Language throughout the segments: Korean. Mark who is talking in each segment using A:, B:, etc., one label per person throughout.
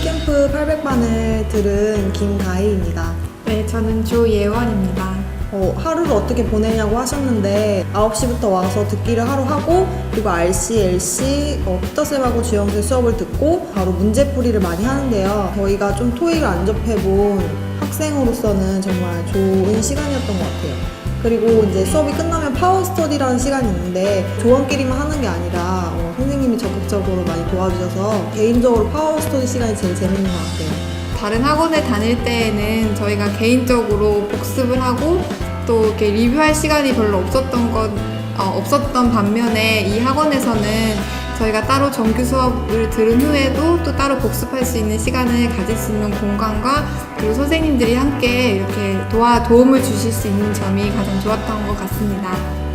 A: 토익 800반을 들은 김가희입니다.
B: 네, 저는 조예원입니다.
A: 어, 하루를 어떻게 보내냐고 하셨는데 9시부터 와서 듣기를 하루 하고 그리고 RC, LC, 어, 피터쌤하고 주영재 수업을 듣고 바로 문제풀이를 많이 하는데요. 저희가 좀 토익을 안 접해본 학생으로서는 정말 좋은 시간이었던 것 같아요. 그리고 이제 수업이 끝나면 파워 스터디라는 시간이 있는데 조원끼리만 하는 게 아니라 어, 선생님이 적극적으로 많이 도와주셔서 개인적으로 파워 스터디 시간이 제일 재밌는 것 같아요.
B: 다른 학원에 다닐 때에는 저희가 개인적으로 복습을 하고 또 이렇게 리뷰할 시간이 별로 없었던 것 어, 없었던 반면에 이 학원에서는 저희가 따로 정규 수업을 들은 후에도 또 따로 복습할 수 있는 시간을 가질 수 있는 공간과 그리고 선생님들이 함께 이렇게 도와 도움을 주실 수 있는 점이 가장 좋았던 것 같습니다.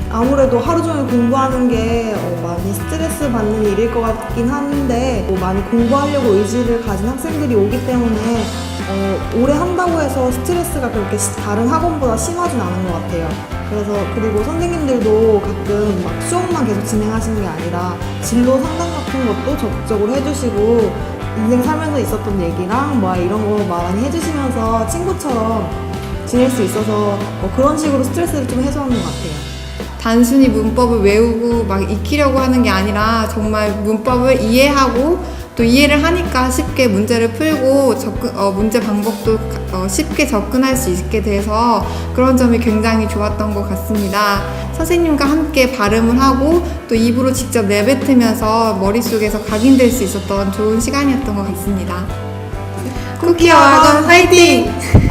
A: 아무래도 하루 종일 공부하는 게 어, 많이 스트레스 받는 일일 것 같긴 한데 뭐 많이 공부하려고 의지를 가진 학생들이 오기 때문에 어, 오래 한다고 해서 스트레스가 그렇게 시- 다른 학원보다 심하진 않은 것 같아요. 그래서 그리고 선생님들도 가끔 막 수업만 계속 진행하시는 게 아니라 진로 상담 같은 것도 적극적으로 해주시고 인생 살면서 있었던 얘기랑 뭐 이런 거 많이 해주시면서 친구처럼 지낼 수 있어서 뭐 그런 식으로 스트레스를 좀 해소하는 것 같아요.
B: 단순히 문법을 외우고 막 익히려고 하는 게 아니라 정말 문법을 이해하고 또 이해를 하니까 쉽게 문제를 풀고 접근, 어, 문제 방법도 어, 쉽게 접근할 수 있게 돼서 그런 점이 굉장히 좋았던 것 같습니다. 선생님과 함께 발음을 하고 또 입으로 직접 내뱉으면서 머릿속에서 각인될 수 있었던 좋은 시간이었던 것 같습니다. 쿠키와 화이팅!